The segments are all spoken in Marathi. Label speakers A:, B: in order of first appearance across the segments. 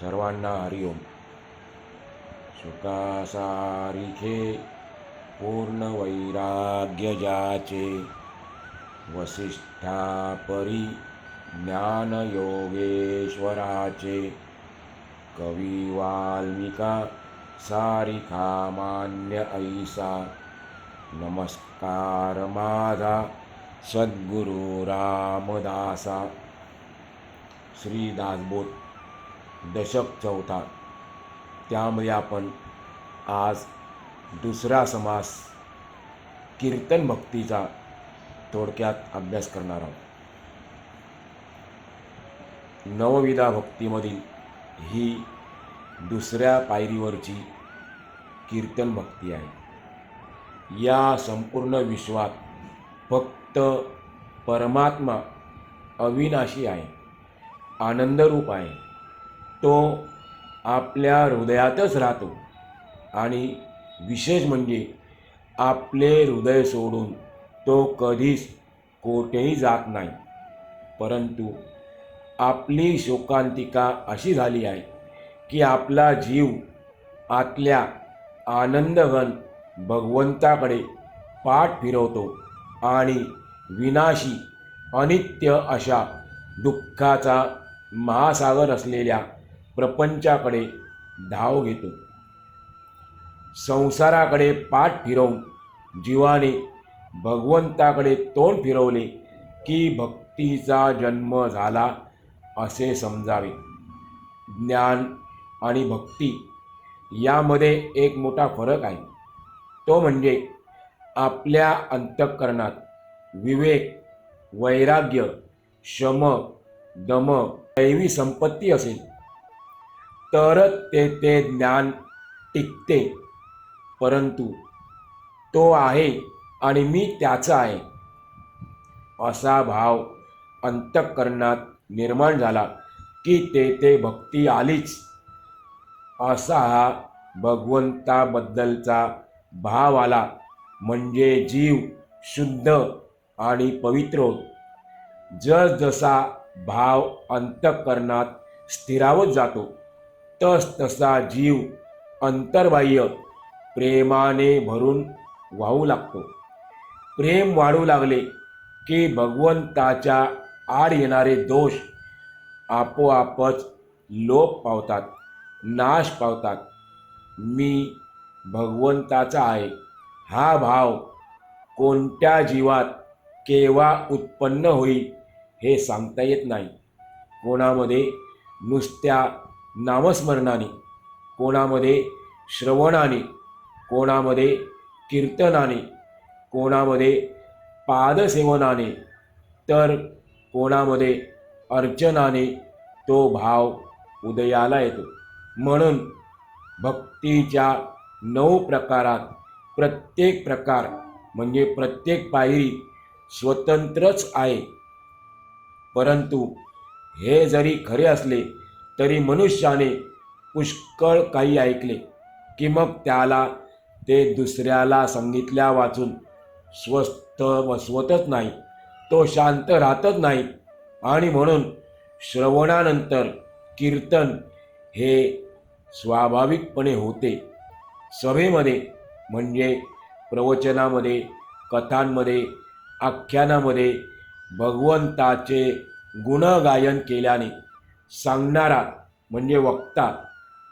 A: सर्वांना हरिओम सुखासारिखे पूर्ण वैराग्य ज्याचे वसिष्ठापरी ज्ञानयोगेश्वराचे कवी वाल्मिका सारिखा मान्य ऐसा. नमस्कार माझा सद्गुरु रामदासा. श्री दासबोध दशक चौथा. त्यामध्ये आपण आज दुसरा समास कीर्तन भक्तीचा थोडक्यात अभ्यास करणार आहोत. नवविधा भक्तीमधील ही दुसऱ्या पायरीवरची कीर्तन भक्ती आहे. या संपूर्ण विश्वात फक्त परमात्मा अविनाशी आहे आनंदरूप आहे. तो आपल्या हृदयातच राहतो. आणि विशेष म्हणजे आपले हृदय सोडून तो कधीच कोठेही जात नाही. परंतु आपली शोकांतिका अशी झाली आहे की आपला जीव आतल्या आनंदघन भगवंताकडे पाठ फिरवतो आणि विनाशी अनित्य अशा दुःखाचा महासागर असलेल्या प्रपंचाकडे धाव घेतो. संसाराकडे पाठ फिरवून जीवाने भगवंताकडे तोंड फिरवले की भक्तीचा जन्म झाला असे समजावे. ज्ञान आणि भक्ती यामध्ये एक मोठा फरक आहे. तो म्हणजे आपल्या अंतःकरणात विवेक वैराग्य शम दम दैवी संपत्ती असेल. तरच ते ते ज्ञान टिकते. परंतु तो आहे आणि मी त्याचा आहे. असा भाव अंतःकरणात निर्माण झाला की ते ते भक्ती आलीच. असा हा भगवंताबद्दलचा भाव आला म्हणजे जीव शुद्ध आणि पवित्र होत. जसजसा भाव अंतःकरणात स्थिरावत जातो तस तसा जीव अंतर्बाह्य प्रेमाने भरून वाहू लागतो. प्रेम वाढू लागले की भगवंताच्या आड येणारे दोष आपोआपच लोप पावतात नाश पावतात. मी भगवंताचा आहे. हा भाव कोणत्या जीवात केव्हा उत्पन्न होईल हे सांगता येत नाही. कोणामध्ये नुसत्या नामस्मरणाने कोणामध्ये श्रवणाने कोणामध्ये कीर्तनाने कोणामध्ये पादसेवनाने तर कोणामध्ये अर्चनाने तो भाव उदयाला येतो. म्हणून भक्तीच्या नऊ प्रकारात प्रत्येक प्रकार म्हणजे प्रत्येक पायरी स्वतंत्रच आहे. परंतु हे जरी खरे असले तरी मनुष्याने पुष्कळ काही ऐकले की मग त्याला ते दुसऱ्याला सांगितल्या वाचून स्वस्थ बसवतच नाही तो शांत राहतच नाही. आणि म्हणून श्रवणानंतर कीर्तन हे स्वाभाविकपणे होते. सभेमध्ये म्हणजे प्रवचनामध्ये कथांमध्ये आख्यानामध्ये भगवंताचे गुणगायन केल्याने सांगणारा म्हणजे वक्ता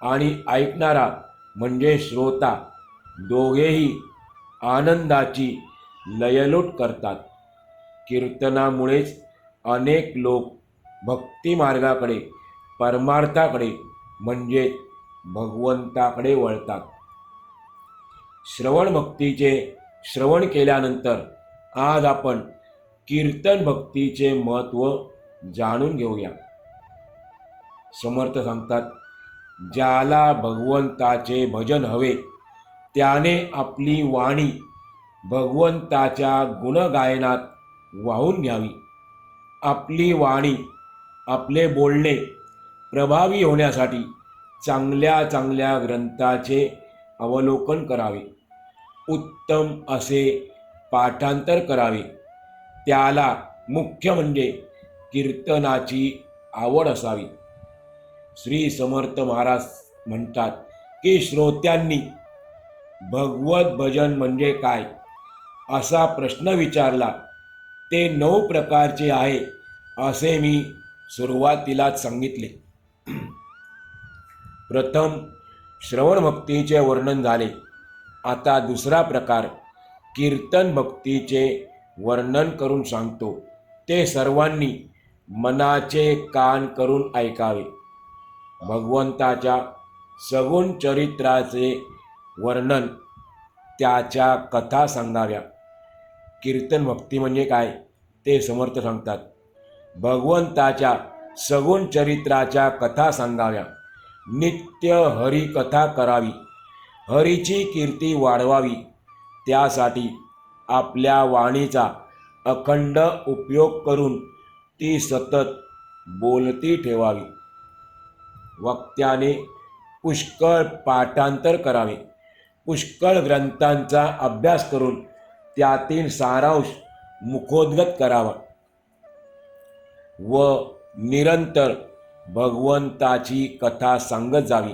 A: आणि ऐकणारा म्हणजे श्रोता. दोघेही आनंदाची लयलूट करतात. कीर्तनामुळेच अनेक लोक भक्तिमार्गाकडे परमार्थाकडे म्हणजे भगवंताकडे वळतात. श्रवण भक्तीचे श्रवण केल्यानंतर आज आपण कीर्तन भक्तीचे महत्त्व जाणून घेऊया. समर्थ सांगतात ज्याला भगवंताचे भजन हवे त्याने आपली वाणी भगवंताच्या गुणगायनात वाहून घ्यावी. आपली वाणी आपले बोलणे प्रभावी होण्यासाठी चांगल्या चांगल्या ग्रंथाचे अवलोकन करावे. उत्तम असे पाठांतर करावे. त्याला मुख्य म्हणजे कीर्तनाची आवड असावी. श्री समर्थ महाराज म्हणतात की श्रोत्यांनी भगवत भजन म्हणजे काय असा प्रश्न विचारला. ते नऊ प्रकारचे आहे असे मी सुरुवातीलाच सांगितले. प्रथम श्रवण भक्तीचे वर्णन झाले. आता दुसरा प्रकार कीर्तन भक्तीचे वर्णन करून सांगतो. ते सर्वांनी मनाचे कान करून ऐकावे. भगवंताच्या सगुण चरित्राचे वर्णन त्याच्या कथा सांगाव्या. कीर्तन भक्ती म्हणजे काय ते समर्थ सांगतात. भगवंताच्या सगुण चरित्राच्या कथा सांगाव्या. नित्य हरिकथा करावी. हरीची कीर्ती वाढवावी. त्यासाठी आपल्या वाणीचा अखंड उपयोग करून ती सतत बोलती ठेवावी. वक्त्याने पुष्कळ पाठांतर करावे. पुष्कळ ग्रंथांचा अभ्यास करून त्यातील सारांश मुखोद्गत करावा. व निरंतर भगवंताची कथा सांगत जावी.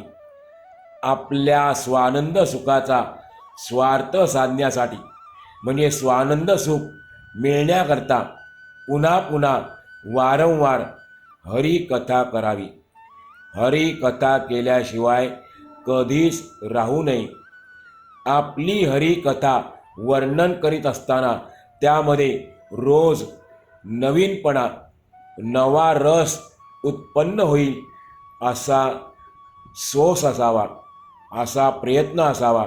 A: आपल्या स्वानंद सुखाचा स्वार्थ साधण्यासाठी. म्हणजे स्वानंद सुख मिळण्याकरता पुन्हा पुन्हा वारंवार हरिकथा करावी. हरिकथा केल्याशिवाय कधीच राहू नये. आपली हरिकथा वर्णन करीत असताना त्यामध्ये रोज नवीनपणा नवा रस उत्पन्न होईल असा सोस असावा असा प्रयत्न असावा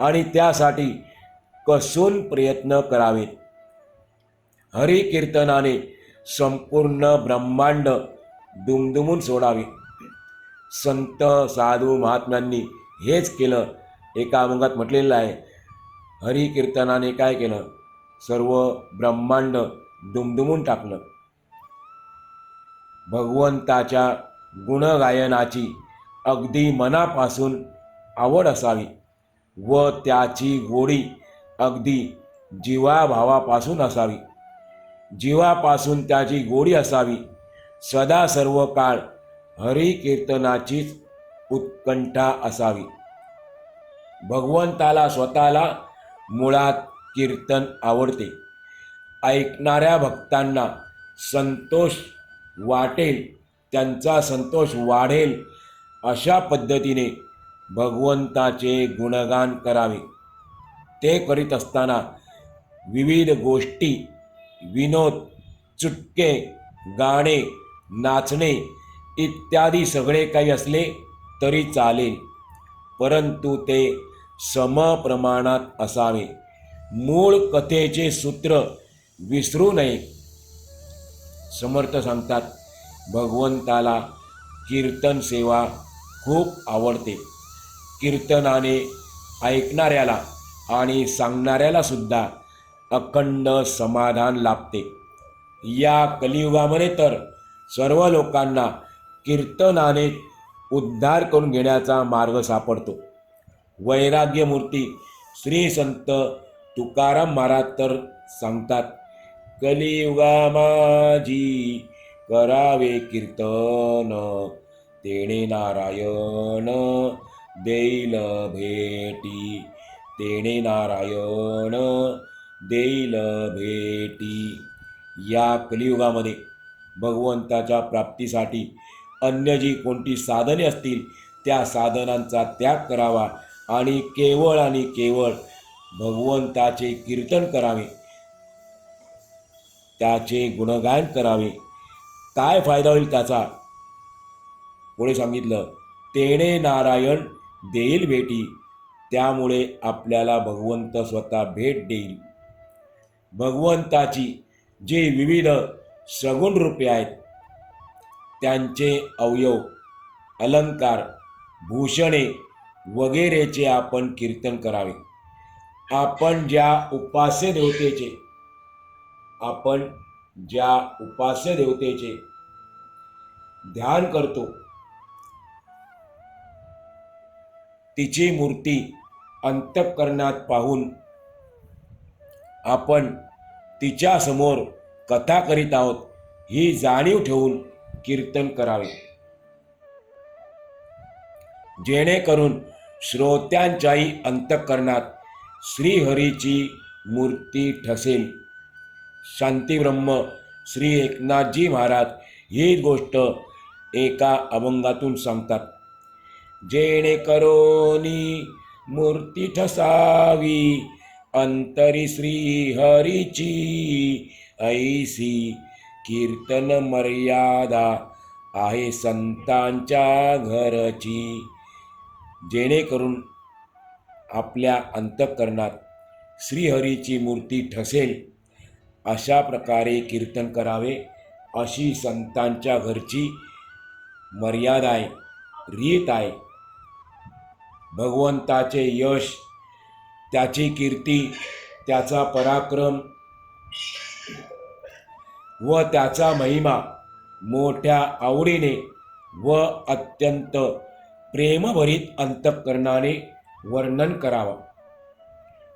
A: आणि त्यासाठी कसून प्रयत्न करावेत. हरिकीर्तनाने संपूर्ण ब्रह्मांड दुमदुमून सोडावे. संत साधू महात्म्यांनी हेच केलं. एका अभंगात म्हटलेलं आहे हरिकीर्तनाने काय केलं? सर्व ब्रह्मांड दुमदुमून टाकलं. भगवंताच्या गुणगायनाची अगदी मनापासून आवड असावी व त्याची गोडी अगदी जीवाभावापासून असावी. जीवापासून त्याची गोडी असावी. सदा सर्व काळ हरिकीर्तनाचीच उत्कंठा असावी. भगवंताला स्वतःला मुळात कीर्तन आवडते. ऐकणाऱ्या भक्तांना संतोष वाटेल त्यांचा संतोष वाढेल अशा पद्धतीने भगवंताचे गुणगान करावे. ते करीत असताना विविध गोष्टी विनोद चुटके गाणे नाचणे इत्यादी सगळे काही असले तरी चालेल. परंतु ते समप्रमाणात असावे. मूळ कथेचे सूत्र विसरू नये. समर्थ सांगतात भगवंताला कीर्तन सेवा खूप आवडते. कीर्तनाने ऐकणाऱ्याला आणि सांगणाऱ्याला सुद्धा अखंड समाधान लाभते. या कलियुगामध्ये तर सर्व लोकांना कीर्तनाने उद्धार करून घेण्याचा मार्ग सापडतो. वैराग्यमूर्ती श्री संत तुकाराम महाराज तर सांगतात कलियुगा माझी करावे कीर्तन तेणे नारायण देईल भेटी तेणे नारायण देईल भेटी. या कलियुगामध्ये भगवंताच्या प्राप्तीसाठी अन्य जी कोणती साधने असतील त्या साधनांचा त्याग करावा आणि केवळ आणि केवळ भगवंताचे कीर्तन करावे. त्याचे गुणगान करावे. काय फायदा होईल त्याचा? पुढे सांगितलं तेणे नारायण देईल भेटी त्यामुळे आपल्याला भगवंत स्वतः भेट देईल. भगवंताची जे विविध सगुण रूपे आहेत त्यांचे अवयव अलंकार भूषणे वगैरेचे आपण कीर्तन करावे. आपण ज्या उपास्य देवतेचे आपण ज्या उपास्य देवतेचे ध्यान करतो तिची मूर्ती अंतःकरणात पाहून आपण तिच्यासमोर कथा करीत आहोत ही जाणीव ठेवून कीर्तन करावे. जेणेकरून श्रोत्यांच्याही अंतःकरणात श्रीहरीची मूर्ती ठसेल. शांतीब्रह्म श्री एकनाथजी महाराज ही गोष्ट एका अभंगातून सांगतात. जेणेकरोनी मूर्ती ठसावी अंतरी श्री हरीची ऐसी कीर्तन मर्यादा आहे संतांच्या घरची. जेणेकरून आपल्या अंतःकरणात श्रीहरीची मूर्ती ठसेल अशा प्रकारे कीर्तन करावे अशी संतांच्या घरची मर्यादा आहे रीत आहे. भगवंताचे यश त्याची कीर्ती त्याचा पराक्रम व त्याचा महिमा मोठ्या आवडीने व अत्यंत प्रेमभरीत अंतःकरणाने वर्णन करावा.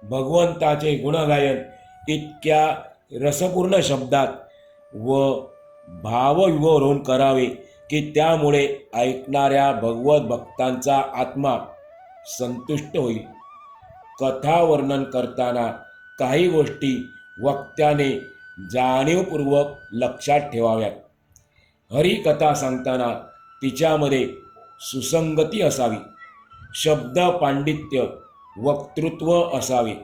A: भगवंताचे गुणगायन इतक्या रसपूर्ण शब्दात व भावविवरून करावे की त्यामुळे ऐकणाऱ्या भगवत भक्तांचा आत्मा संतुष्ट होईल. कथा वर्णन करताना काही गोष्टी वक्त्याने जाणीवपूर्वक लक्षात ठेवाव्यात. हरिकथा सांगताना तिच्यामध्ये सुसंगती असावी. शब्द पांडित्य वक्तृत्व असावे.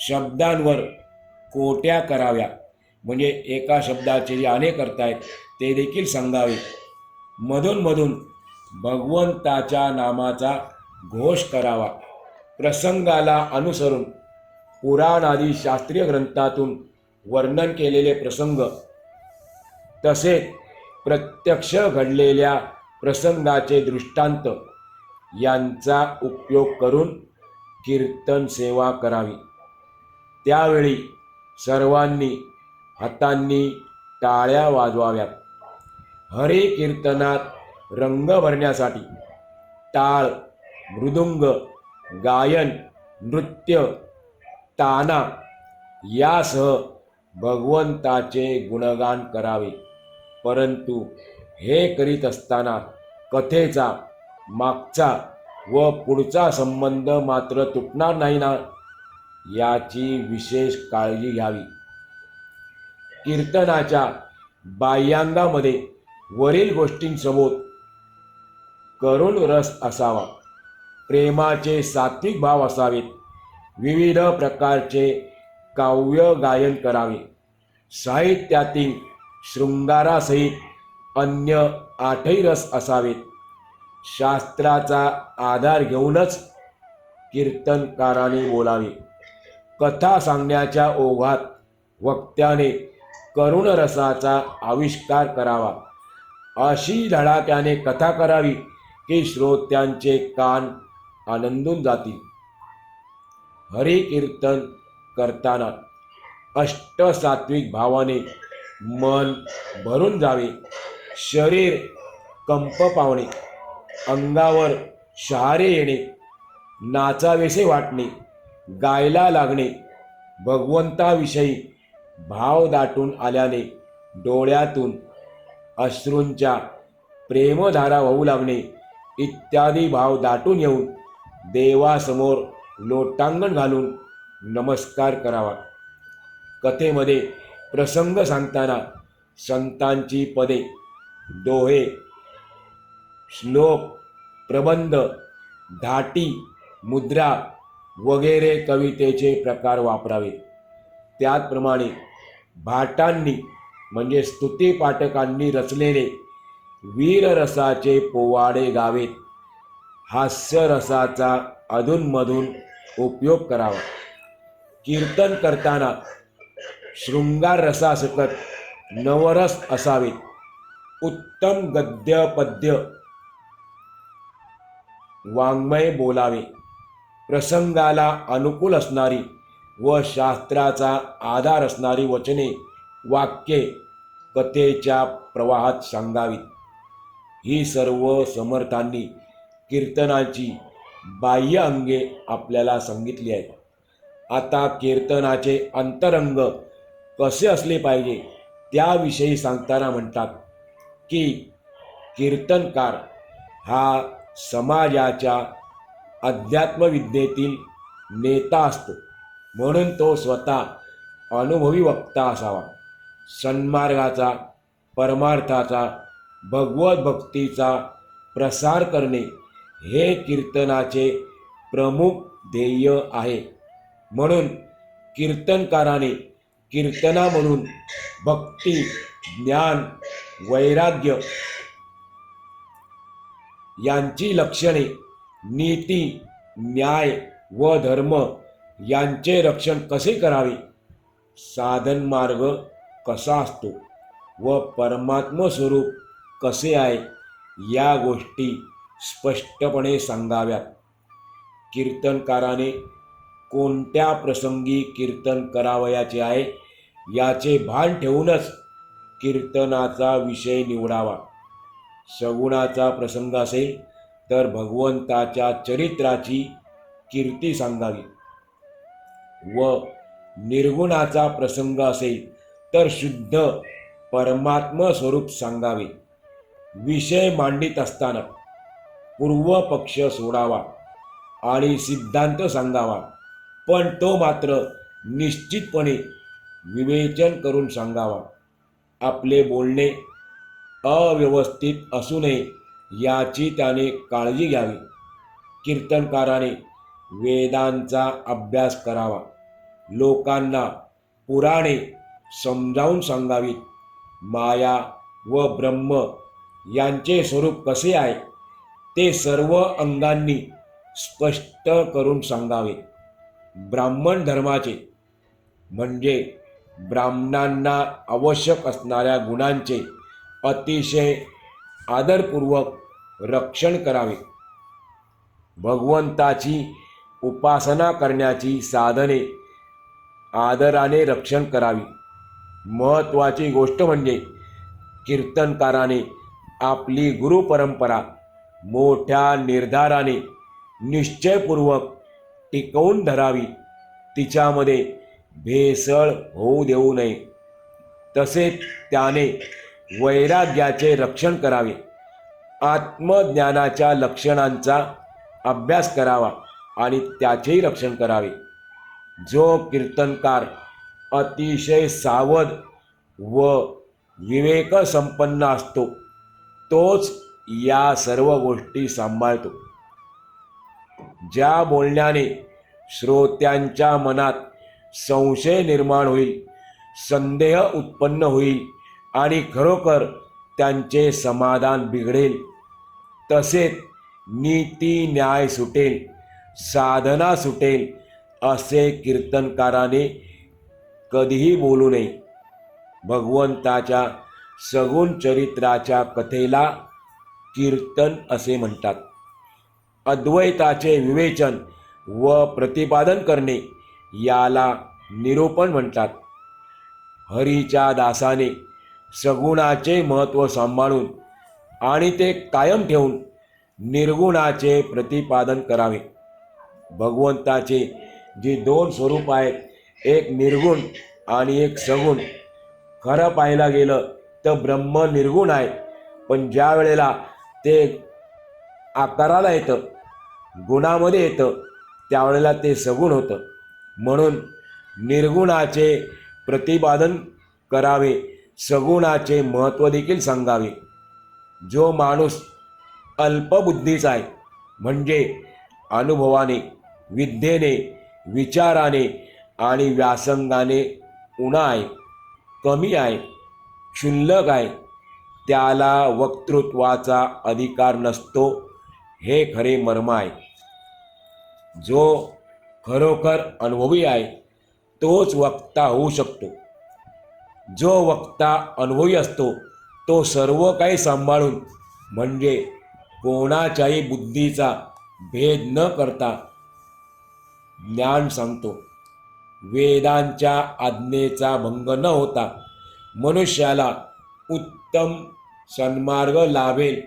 A: शब्दांवर कोट्या कराव्या. म्हणजे एका शब्दाचे जे अनेक अर्थ आहेत ते देखील सांगावे. मधूनमधून भगवंताच्या नामाचा घोष करावा. प्रसंगाला अनुसरून पुराणादी शास्त्रीय ग्रंथातून वर्णन केलेले प्रसंग. तसेच प्रत्यक्ष घडलेल्या प्रसंगाचे दृष्टांत यांचा उपयोग करून कीर्तन सेवा करावी. त्यावेळी सर्वांनी हातांनी टाळ्या वाजवाव्यात. हरी कीर्तनात रंग भरण्यासाठी टाळ मृदुंग गायन नृत्य ताना यासह भगवंताचे गुणगान करावे. परंतु हे करीत असताना कथेचा मागचा व पुढचा संबंध मात्र तुटणार नाही ना याची विशेष काळजी घ्यावी. कीर्तनाच्या बाह्यांगामध्ये वरील गोष्टींसोबत करुण रस असावा. प्रेमाचे सात्विक भाव असावेत. विविध प्रकारचे काव्य गायन करावे. साहित्यातील शृंगारासहित अन्य आठही रस असावेत. शास्त्राचा आधार घेऊनच कीर्तनकाराने बोलावे. कथा सांगण्याच्या ओघात वक्त्याने करुण रसाचा आविष्कार करावा. अशी धडाक्याने कथा करावी की श्रोत्यांचे कान आनंदून जातील. हरिकीर्तन करताना अष्टसात्विक भावाने मन भरून जावे. शरीर कंप पावणे. अंगावर शहारे येणे. नाचावेसे वाटणे. गायला लागणे. भगवंताविषयी भाव दाटून आल्याने डोळ्यातून अश्रूंच्या प्रेमधारा वाहू लागणे. इत्यादी भाव दाटून येऊन देवासमोर लोटांगण घालून नमस्कार करावा. कथेमध्ये प्रसंग सांगताना संतांची पदे दोहे श्लोक प्रबंध धाटी मुद्रा वगैरे कवितेचे प्रकार वापरावे. त्याचप्रमाणे भाटांनी म्हणजे स्तुतीपाठकांनी रचलेले वीररसाचे पोवाडे गावेत हास्यरसाचा अधूनमधून उपयोग करावा. कीर्तन करताना शृंगार रसासकट नवरस असावेत. उत्तम गद्य पद्य वाङ्मय बोलावे. प्रसंगाला अनुकूल असणारी व शास्त्राचा आधार असणारी वचने वाक्ये कथेच्या प्रवाहात सांगावीत. ही सर्व समर्थांनी कीर्तनाची बाह्य अंगे आपल्याला सांगितली आहेत. आता कीर्तनाचे अंतरंग कसे असले पाहिजे त्याविषयी सांगताना म्हणतात की कीर्तनकार हा समाजाच्या अध्यात्मविद्येतील नेता असतो. म्हणून तो स्वतः अनुभवी वक्ता असावा. सन्मार्गाचा परमार्थाचा भगवत भक्तीचा प्रसार करणे हे कीर्तनाचे प्रमुख ध्येय आहे. म्हणून कीर्तनकाराने कीर्तना म्हणून भक्ती ज्ञान वैराग्य यांची लक्षणे नीती न्याय व धर्म यांचे रक्षण कसे करावे? साधन मार्ग कसा असतो व परमात्म स्वरूप कसे आहे? या गोष्टी स्पष्टपणे सांगाव्यात. कीर्तनकाराने कोणत्या प्रसंगी कीर्तन करावयाचे आहे? याचे भान ठेवूनच कीर्तनाचा विषय निवडावा. सगुणाचा प्रसंग असेल तर भगवंताच्या चरित्राची कीर्ती सांगावी. व निर्गुणाचा प्रसंग असेल तर शुद्ध परमात्म स्वरूप सांगावे. विषय मांडित असताना पूर्वपक्ष सोडावा आणि सिद्धांत सांगावा. पण तो मात्र निश्चितपणे विवेचन करून सांगावा. आपले बोलणे अव्यवस्थित असू नये याची त्याने काळजी घ्यावी. कीर्तनकाराने वेदांचा अभ्यास करावा. लोकांना पुराणे समजावून सांगावीत. माया व ब्रह्म यांचे स्वरूप कसे आहे ते सर्व अंगांनी स्पष्ट करून सांगावे. ब्राह्मण धर्माचे म्हणजे ब्राह्मणांना आवश्यक असणाऱ्या गुणांचे अतिशय आदरपूर्वक रक्षण करावे. भगवंताची उपासना करण्याची साधने आदराने रक्षण करावी. महत्त्वाची गोष्ट म्हणजे कीर्तनकाराने आपली गुरुपरंपरा मोठ्या निर्धाराने निश्चयपूर्वक टिकवून धरावी. तिच्यामध्ये भेसळ होऊ देऊ नये. तसेच त्याने वैराग्याचे रक्षण करावे. आत्मज्ञानाच्या लक्षणांचा अभ्यास करावा आणि त्याचेही रक्षण करावे. जो कीर्तनकार अतिशय सावध व विवेकसंपन्न असतो तोच या सर्व गोष्टी सांभाळतो. ज्या बोलण्याने श्रोत्यांच्या मनात संशय निर्माण होईल संदेह उत्पन्न होईल आणि खरोखर त्यांचे समाधान बिघडेल. तसेच नीती न्याय सुटेल साधना सुटेल असे कीर्तनकाराने कधीही बोलू नये. भगवंताच्या सगुण चरित्राच्या कथेला कीर्तन असे म्हणतात. अद्वैताचे विवेचन व प्रतिपादन करणे याला निरूपण म्हणतात. हरीच्या दासाने सगुणाचे महत्त्व सांभाळून आणि ते कायम ठेवून निर्गुणाचे प्रतिपादन करावे. भगवंताचे जे दोन स्वरूप आहेत एक निर्गुण आणि एक सगुण खरं पाहायला गेलं तर ब्रह्म निर्गुण आहे पण ज्या वेळेला ते आकाराला येतं गुणामध्ये येतं त्यावेळेला ते सगुण होतं. म्हणून निर्गुणाचे प्रतिपादन करावे सगुणाचे महत्त्व देखील सांगावे. जो माणूस अल्पबुद्धीचा आहे म्हणजे अनुभवाने विद्येने विचाराने आणि व्यासंगाने उणा आहे कमी आहे क्षुल्लक आहे त्याला वक्तृत्वाचा अधिकार नसतो. हे खरे मर्म आहे जो खरोखर अनुभवी आहे तोच वक्ता होऊ शकतो. जो वक्ता अनुभवी असतो तो सर्व काही सांभाळून म्हणजे कोणाच्याही बुद्धीचा भेद न करता ज्ञान सांगतो. वेदांच्या आज्ञेचा भंग न होता मनुष्याला उत्तम सन्मार्ग लाभेल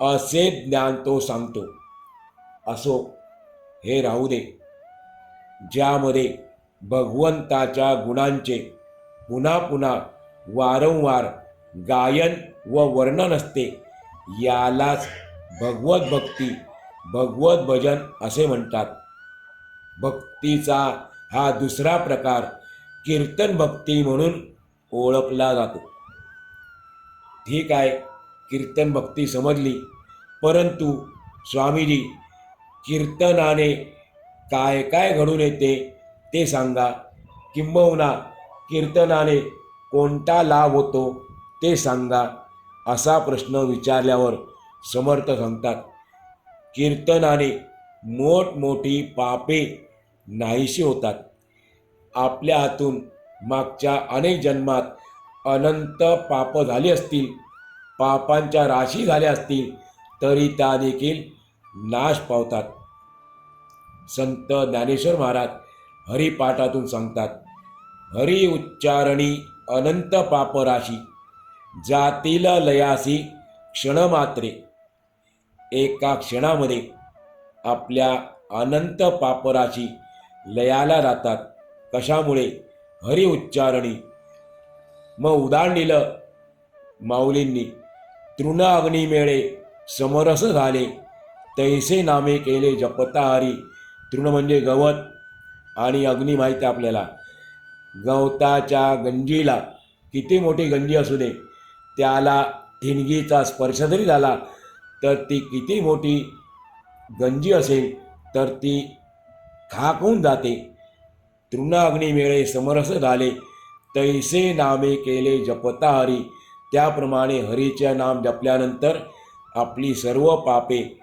A: असे ज्ञान तो सांगतो. असो हे राहू दे. ज्यामध्ये भगवंताच्या गुणांचे पुन्हा पुन्हा वारंवार गायन व वर्णन असते यालाच भगवत भक्ती भगवत भजन असे म्हणतात. भक्तीचा हा दुसरा प्रकार कीर्तन भक्ती म्हणून ओळखला जातो. ठीक आहे. कीर्तन भक्ती समजली. परंतु स्वामीजी कीर्तनाने काय काय घडून येते ते सांगा. किंबहुना कीर्तनाने कोणता लाभ होतो ते सांगा असा प्रश्न विचारल्यावर समर्थ सांगतात. कीर्तनाने मोठमोठी पापे नाहीशी होतात. आपल्या हातून मागच्या अनेक जन्मात अनंत पाप झाली असतील पापांच्या राशी झाल्या असतील तरी त्या देखील नाश पावतात. संत ज्ञानेश्वर महाराज हरिपाठातून सांगतात हरी उच्चारणी अनंत पापराशी जातील लयासी क्षणमात्रे. एका क्षणामध्ये आपल्या अनंत पापराशी लयाला जातात. कशामुळे? हरि उच्चारणी. मग उदाहरण दिलं माऊलींनी. तृण अग्निमेळे समरस झाले. तैसे नामे केले जपताहारी तृण म्हणजे गवत आणि अग्नी माहीत आहे आपल्याला. गवताच्या गंजीला किती मोठी गंजी असू दे त्याला ठिणगीचा स्पर्श जरी झाला तर ती किती मोठी गंजी असेल तर ती खाक होऊन जाते. तृण अग्निमेळे समरस झाले. तैसे नामे केले जपताहारी त्याप्रमाणे हरीचे नाम जपल्यानंतर आपली सर्व पापे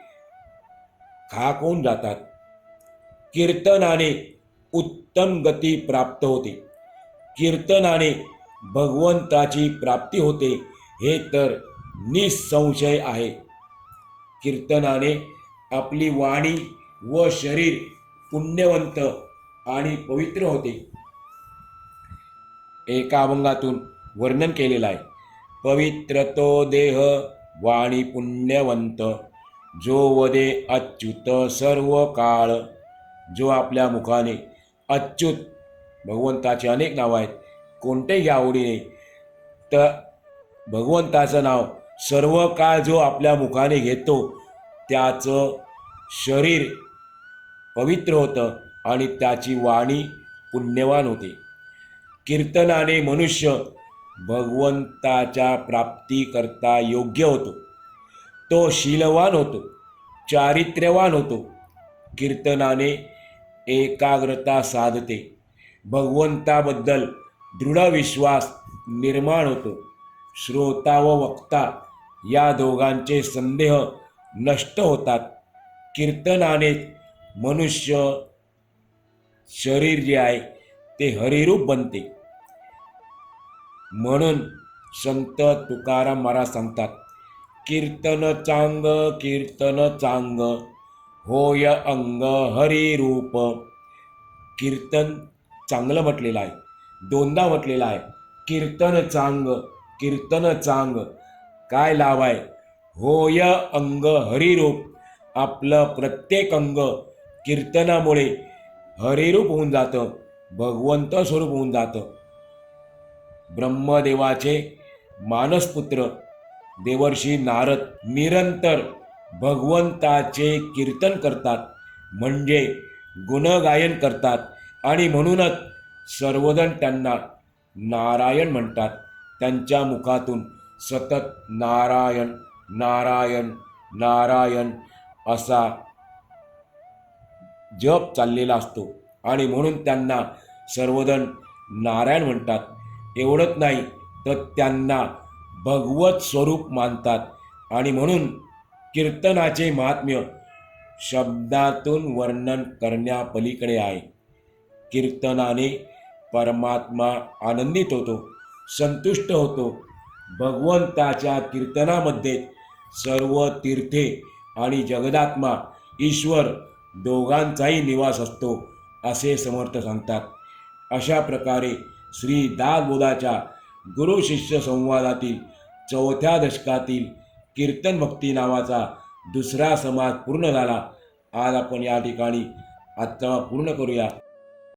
A: खाक होऊन जातात. कीर्तनाने उत्तम गती प्राप्त होते. कीर्तनाने भगवंताची प्राप्ती होते हे तर निसंशय आहे. कीर्तनाने आपली वाणी व शरीर पुण्यवंत आणि पवित्र होते. एका अभंगातून वर्णन केलेलं आहे. पवित्र तो देह वाणी पुण्यवंत जो वदे अच्युत सर्व काळ जो आपल्या मुखाने अच्युत भगवंताचे अनेक नावं आहेत. कोणतेही आवडीने तर भगवंताचं नाव सर्व काळ जो आपल्या मुखाने घेतो त्याचं शरीर पवित्र होतं आणि त्याची वाणी पुण्यवान होते. कीर्तनाने मनुष्य भगवंताच्या प्राप्तीकरता योग्य होतो. तो शीलवान होतो चारित्र्यवान होतो. कीर्तनाने एकाग्रता साधते. भगवंताबद्दल दृढ विश्वास निर्माण होतो. श्रोता व वक्ता या दोघांचे संदेह नष्ट होतात. कीर्तनाने मनुष्य शरीर जे आहे ते हरिरूप बनते. म्हणून संत तुकाराम महाराज सांगतात कीर्तन चांग कीर्तन चांग होय अंग हरी रूप. कीर्तन चांगलं म्हटलेलं आहे दोनदा म्हटलेलं आहे कीर्तन चांग कीर्तन चांग. काय लावाय आहे? होय अंग हरिरूप आपलं प्रत्येक अंग कीर्तनामुळे हरिरूप होऊन जातं भगवंत स्वरूप होऊन जातं. ब्रह्मदेवाचे मानसपुत्र देवर्षी नारद निरंतर भगवंताचे कीर्तन करतात म्हणजे गुणगायन करतात आणि म्हणूनच सर्वजण त्यांना नारायण म्हणतात. त्यांच्या मुखातून सतत नारायण नारायण नारायण असा जप चाललेला असतो. आणि म्हणून त्यांना सर्वजण नारायण म्हणतात. एवढंच नाही तर त्यांना भगवत स्वरूप मानतात. आणि म्हणून कीर्तनाचे महात्म्य शब्दातून वर्णन करण्यापलीकडे आहे. कीर्तनाने परमात्मा आनंदित होतो संतुष्ट होतो. भगवंताच्या कीर्तनामध्ये सर्व तीर्थे आणि जगदात्मा ईश्वर दोघांचाही निवास असतो असे समर्थ सांगतात. अशा प्रकारे श्री दासबोधाच्या गुरु शिष्य संवादातील चौथ्या दशकातील कीर्तन भक्ती नावाचा दुसरा समाज पूर्ण झाला. आज आपण या ठिकाणी आजचा पूर्ण करूया.